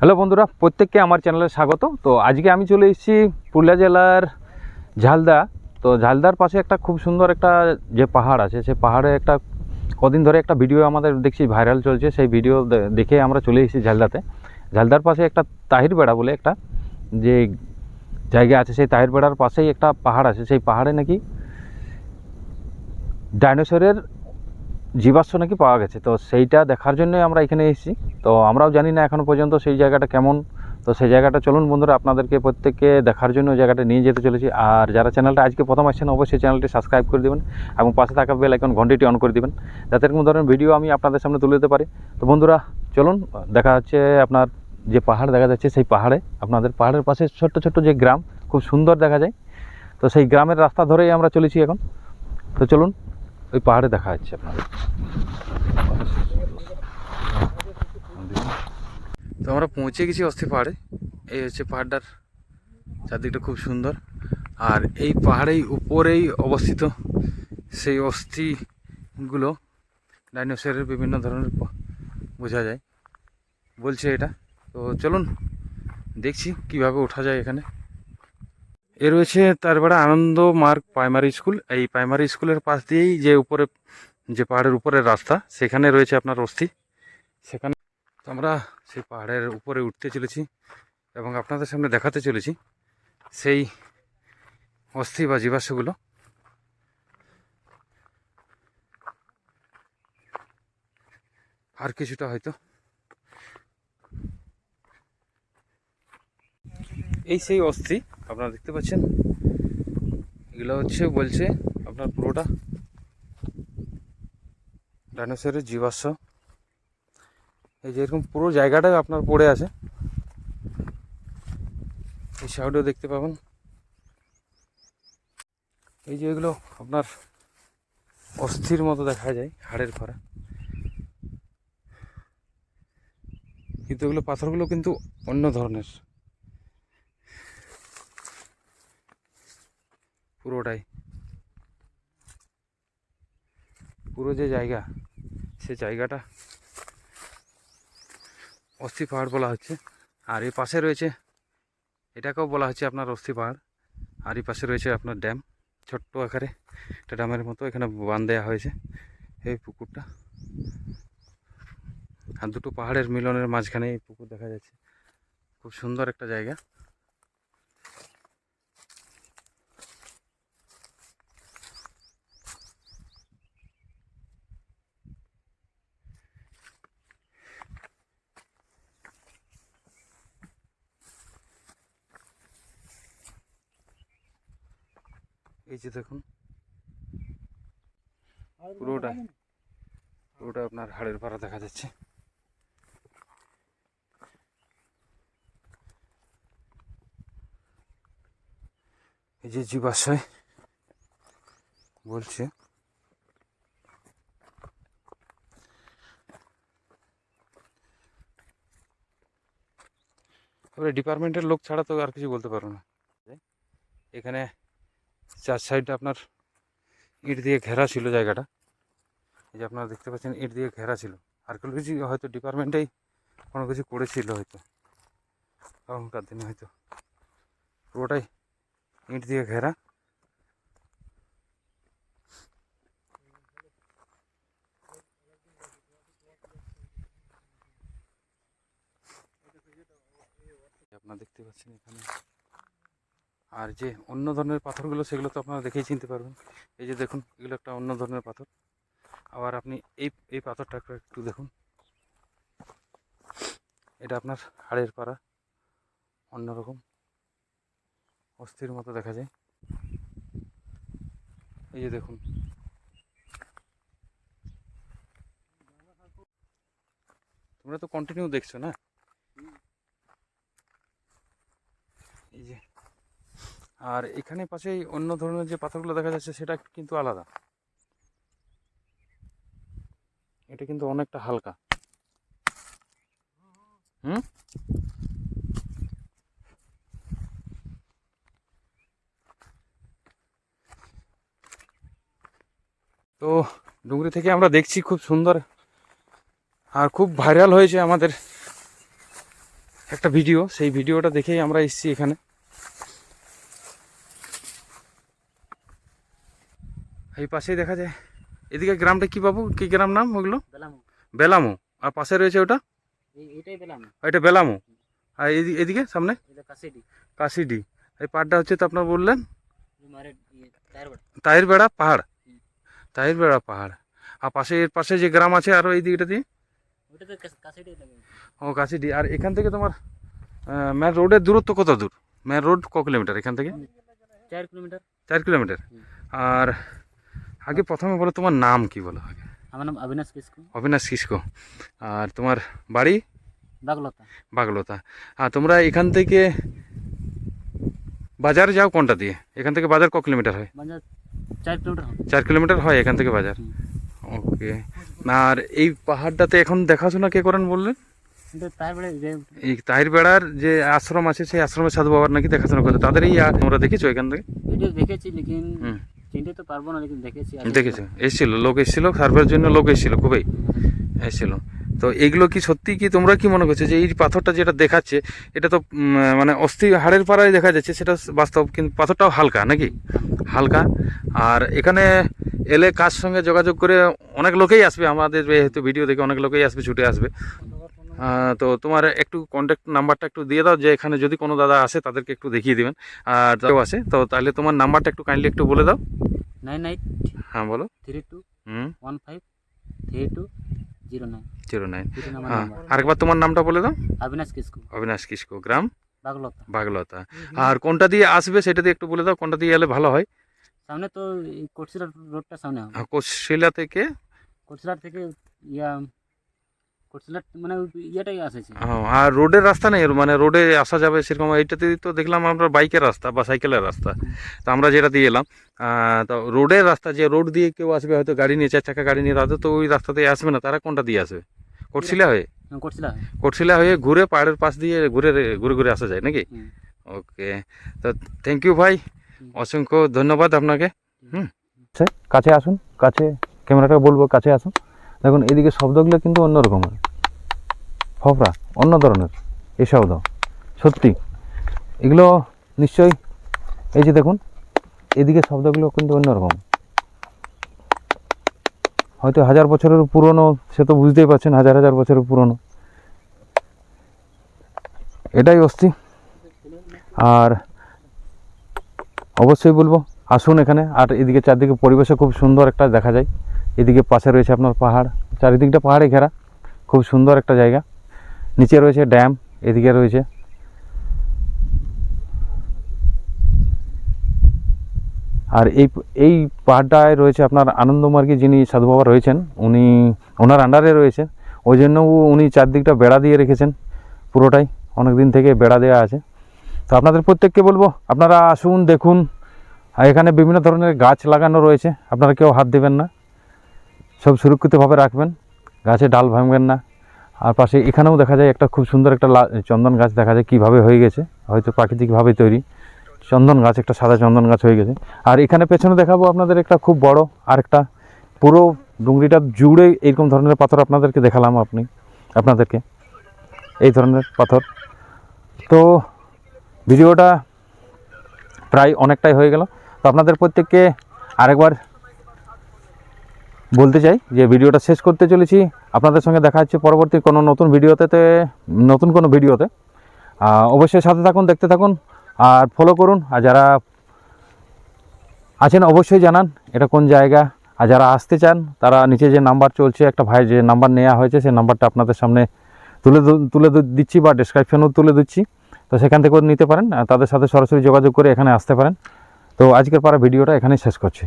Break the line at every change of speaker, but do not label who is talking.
Hello বন্ধুরা, প্রত্যেককে আমার চ্যানেলে স্বাগত। তো আজকে আমি চলে এসেছি পুরুলিয়া জেলার ঝালদা। তো ঝালদার পাশে একটা খুব সুন্দর একটা যে পাহাড় আছে সেই পাহাড়ে একটা কদিন ধরে একটা ভিডিও আমাদের দেখছি ভাইরাল চলছে, সেই ভিডিও দেখে আমরা চলে এসেছি ঝালদাতে। ঝালদার পাশে একটা তাহির বেড়া বলে একটা যে জায়গা আছে, সেই তাহির বেড়ার পাশেই একটা পাহাড় আছে। সেই পাহাড়ে নাকি ডাইনোসরের জীবাশ্ম নাকি পাওয়া গেছে। তো সেইটা দেখার জন্যই আমরা এখানে এসেছি। তো আমরাও জানি না এখনও পর্যন্ত সেই জায়গাটা কেমন। তো সেই জায়গাটা চলুন বন্ধুরা, আপনাদেরকে প্রত্যেককে দেখার জন্য জায়গাটা নিয়ে যেতে চলেছি। আর যারা চ্যানেলটা আজকে প্রথম আসছেন, অবশ্যই চ্যানেলটি সাবস্ক্রাইব করে দেবেন এবং পাশে থাকা বেল আইকন ঘন্টিটি অন করে দেবেন। যাতে এরকম ধরনের ভিডিও আমি আপনাদের সামনে তুলে দিতে পারি। তো বন্ধুরা, চলুন, দেখা হচ্ছে আপনার যে পাহাড় দেখা যাচ্ছে, সেই পাহাড়ে, আপনাদের পাহাড়ের পাশে ছোট্ট ছোট্ট যে গ্রাম, খুব সুন্দর দেখা যায়। তো সেই গ্রামের রাস্তা ধরেই আমরা চলেছি এখন। তো চলুন ওই পাহাড়ে দেখা যাচ্ছে আপনাদের তো আমরা পৌঁছে গেছি অস্থি পাহাড়ে। এই হচ্ছে পাহাড়টার চারদিকটা খুব সুন্দর। আর এই পাহাড়েই উপরেই অবস্থিত সেই অস্থিগুলো ডাইনোসরের বিভিন্ন ধরনের বোঝা যায়। বলছে এটা। তো চলুন দেখছি কীভাবে ওঠা যায় এখানে। এ রয়েছে তারপরে আনন্দ মার্গ প্রাইমারি স্কুল। এই প্রাইমারি স্কুলের পাশ দিয়েই যে উপরে, যে পাহাড়ের উপরের রাস্তা, সেখানে রয়েছে আপনার অস্থি। সেখানে আমরা সেই পাহাড়ের উপরে উঠতে চলেছি এবং আপনাদের সামনে দেখাতে চলেছি সেই অস্থি বা জীবাশ্মগুলো। আর কিছুটা হয়তো। এই সেই অস্থি আপনারা দেখতে পাচ্ছেন? এগুলো হচ্ছে, বলছে আপনার পুরোটা। ডাইনোসরের জীবাশ্ম। এই যে এরকম পুরো জায়গাটাই আপনার পড়ে আছে। এই সাইডেও দেখতে পাবেন। এই যে এগুলো আপনার অস্থির মতো দেখা যায়, হাড়ের করা কিন্তু এগুলো পাথরগুলো কিন্তু অন্য ধরনের। পুরোটাই। পুরো যে জায়গা, সে জায়গাটা অস্থি পাহাড় বলা হচ্ছে। আর এই পাশে রয়েছে, এটাকেও বলা হচ্ছে আপনার অস্থি পাহাড়। আর এই পাশে রয়েছে আপনার ড্যাম, ছোট্ট আকারে। একটা ড্যামের মতো এখানে বান দেওয়া হয়েছে এই পুকুরটা। আর দুটো পাহাড়ের মিলনের মাঝখানে এই পুকুর দেখা যাচ্ছে। খুব সুন্দর একটা জায়গা। এই যে দেখুন। পুরোটা। পুরোটা আপনার হাড়ের পাড়া দেখা যাচ্ছে। এই যে জীবাশয় বলছে। এবারে ডিপার্টমেন্টের লোক ছাড়া তো আর কিছু বলতে পারব না। এখানে চার সাইডটা আপনার ইট দিয়ে ঘেরা ছিল জায়গাটা। এই যে আপনারা দেখতে পাচ্ছেন, ইট দিয়ে ঘেরা ছিল। আর কোনো কিছু হয়তো ডিপার্টমেন্টেই কোনো কিছু করেছিল হয়তো। তখনকার দিনে হয়তো। পুরোটাই ইট দিয়ে ঘেরা। আপনারা দেখতে পাচ্ছেন এখানে আর যে অন্য ধরনের পাথরগুলো সেগুলো তো আপনারা দেখেই চিনতে পারবেন। এই যে দেখুন এগুলো একটা অন্য ধরনের পাথর। আবার আপনি এই এই পাথরটা একটু দেখুন। এটা আপনার হাড়ের পাড়া অন্যরকম অস্থির মতো দেখা যায়। এই যে দেখুন। তোমরা তো কন্টিনিউ দেখছ না? এই যে আর এখানে পাশেই অন্য ধরনের যে পাথরগুলো দেখা যাচ্ছে, সেটা কিন্তু আলাদা। এটা কিন্তু অনেকটা হালকা। হুম? তো ডুংরি থেকে আমরা দেখছি খুব সুন্দর আর খুব ভাইরাল হয়েছে আমাদের একটা ভিডিও। সেই ভিডিওটা দেখেই আমরা এসেছি এখানে। এই পাশেই দেখা যায়। এদিকে গ্রামটা কি বাবু? কি গ্রাম নাম ওগুলো? বেলামু। আর পাশে রয়েছে ওটা? এটা বেলামু। আর এদি- এদিকে সামনে?
কাশিডি।
এই পাহাড়টা হচ্ছে তো আপনার বললেন?
ইয়ে
তাহির বেড়া। পাহাড়। তাহির বেড়া পাহাড়। আর পাশে এর পাশে যে গ্রাম আছে আরও এই দিকটা দিয়ে? ও কাশিডি। আর এখান থেকে তোমার ম্যান রোডের দূরত্ব কত দূর? ম্যান রোড ক কিলোমিটার এখান থেকে?
চার কিলোমিটার
চার কিলোমিটার আর আগে প্রথমে বলো তোমার নাম কি বলো আগে?
আমার নাম অবিনাশ কিসকু।
অবিনাশ কিসকো। আর তোমার বাড়ি?
বাগলতা।
বাগলতা। আর তোমরা এখান থেকে বাজার যাও কোনটা দিয়ে? এখান থেকে বাজার ক কিলোমিটার হয়?
মানে চার কিলোমিটার
চার কিলোমিটার হয় এখান থেকে বাজার? ওকে। আর এই পাহাড়টাতে এখন দেখাশোনা কে করেন বললেন? এই তাহির বেড়ার যে আশ্রম আছে সেই আশ্রমে সাধু বাবার নাকি দেখাশোনা করে তাদের এই তোমরা দেখেছ এখান থেকে?
দেখেছি। চিনতে তো পারব না, লেকিন দেখেছি
দেখেছ? এসেছিল, লোক এসেছিল, সার্ভের জন্য লোক এসেছিল, খুবই এসেছিল। তো এইগুলো কি সত্যি কি তোমরা কি মনে করছ যে এই পাথরটা যেটা দেখাচ্ছে, এটা তো মানে অস্থি হাড়ের পাড়ায় দেখা যাচ্ছে, সেটা বাস্তব, কিন্তু পাথরটাও হালকা নাকি? হালকা। আর এখানে এলে কার সঙ্গে যোগাযোগ করে অনেক লোকেই আসবে, আমাদের যেহেতু ভিডিও দেখে অনেক লোকেই আসবে, ছুটে আসবে। তো তোমার একটু কন্ট্যাক্ট নাম্বারটা একটু দিয়ে দাও যে এখানে যদি কোনো দাদা আসে তাদেরকে একটু দেখিয়ে দেবেন। আর কেউ আসে তো তাহলে তোমার নাম্বারটা একটু কাইন্ডলি একটু বলে দাও।
নাইন এইট
হ্যাঁ বলো।
Three two one five three two zero nine.
Zero nine. হ্যাঁ। আরেকবার তোমার নামটা বলে দাও।
অবিনাশ কিসকু।
অবিনাশ কিসকো গ্রাম?
বাগলতা।
বাগলতা। আর কোনটা দিয়ে আসবে সেটা দিয়ে একটু বলে দাও কোনটা দিয়ে এলে ভালো হয়?
সামনে তো কোটশিলা রোডটা সামনে হবে।
আহ, কোশিলা থেকে
কোটশিলার থেকে ইয়া কোটশিলার মানে ইয়েটাই আসেছে।
আর রোডের রাস্তা নেই মানে রোডে আসা যাবে সেরকম এইটাতে তো দেখলাম আমরা বাইকের রাস্তা বা সাইকেলের রাস্তা। তো আমরা যেটা দিয়ে এলাম তো রোডের রাস্তা যে রোড দিয়ে কেউ আসবে হয়তো গাড়ি নিয়ে চার চাকা গাড়ি নিয়ে তাদের তো ওই রাস্তাতে আসবে না। তারা কোনটা দিয়ে আসবে? কোটশিলা হয়ে?
কোটশিলা হয়ে।
ঘুরে পাহাড়ের পাশ দিয়ে ঘুরে ঘুরে ঘুরে আসা যায় নাকি? ওকে তো থ্যাংক ইউ ভাই। অসংখ্য ধন্যবাদ আপনাকে। হুম। কাছে আসুন কাছে ক্যামেরাটা বলব কাছে আসুন। দেখুন, এদিকে শব্দগুলো কিন্তু অন্য রকমের। ফফরা, অন্য ধরনের, এই শব্দ। সত্যি, এগুলো নিশ্চয়ই, এই যে দেখুন, এদিকে শব্দগুলো কিন্তু অন্যরকম হয়তো হাজার বছরের পুরনো, সে তো বুঝতেই পারছেন, হাজার হাজার বছরের পুরনো। এটাই অস্থি। আর অবশ্যই বলব, আসুন এখানে, আর এদিকে চারদিকে পরিবেশে খুব সুন্দর একটা দেখা যায়। এদিকে পাশে রয়েছে আপনার পাহাড়, চারিদিকটা পাহাড়ে ঘেরা, খুব সুন্দর একটা জায়গা। নিচে রয়েছে ড্যাম, এদিকে রয়েছে আর এই এই পাহাড়টায় রয়েছে আপনার আনন্দমার্গী যিনি সাধু বাবা রয়েছেন, উনি, ওনার আন্ডারে রয়েছে। ওই জন্য উনি চারদিকটা বেড়া দিয়ে রেখেছেন পুরোটাই অনেক দিন থেকে বেড়া দেওয়া আছে। তো আপনাদের প্রত্যেককে বলব, আপনারা আসুন, দেখুন এখানে বিভিন্ন ধরনের গাছ লাগানো রয়েছে, আপনারা কেউ হাত দেবেন না। সব সুরক্ষিতভাবে রাখবেন। গাছে ডাল ভাঙবেন না। আর পাশে এখানেও দেখা যায় একটা খুব সুন্দর একটা চন্দন গাছ দেখা যায় কীভাবে হয়ে গেছে। হয়তো প্রাকৃতিকভাবে তৈরি। চন্দন গাছ, একটা সাদা চন্দন গাছ হয়ে গেছে। আর এখানে পেছনে দেখাবো আপনাদের একটা খুব বড় আরেকটা পুরো ডুংরিটা জুড়ে এইরকম ধরনের পাথর আপনাদেরকে দেখালাম আপনি, আপনাদেরকে। এই ধরনের পাথর। তো ভিডিওটা প্রায় অনেকটাই হয়ে গেল। তো আপনাদের প্রত্যেককে আরেকবার বলতে চাই যে ভিডিওটা শেষ করতে চলেছি। আপনাদের সঙ্গে দেখা হচ্ছে পরবর্তী কোনো নতুন ভিডিওতে নতুন কোনো ভিডিওতে। অবশ্যই সাথে থাকুন, দেখতে থাকুন, আর ফলো করুন। আর যারা আছেন, অবশ্যই জানান এটা কোন জায়গা। আর যারা আসতে চান, তারা নিচে যে নাম্বার চলছে, একটা ভাই যে নাম্বার নেওয়া হয়েছে, সেই নাম্বারটা আপনাদের সামনে তুলে তুলে দিচ্ছি বা ডিসক্রিপশনেও তুলে দিচ্ছি তো সেখান থেকেও নিতে পারেন তাদের সাথে সরাসরি যোগাযোগ করে এখানে আসতে পারেন। তো আজকের পারা ভিডিওটা এখানেই শেষ করছি।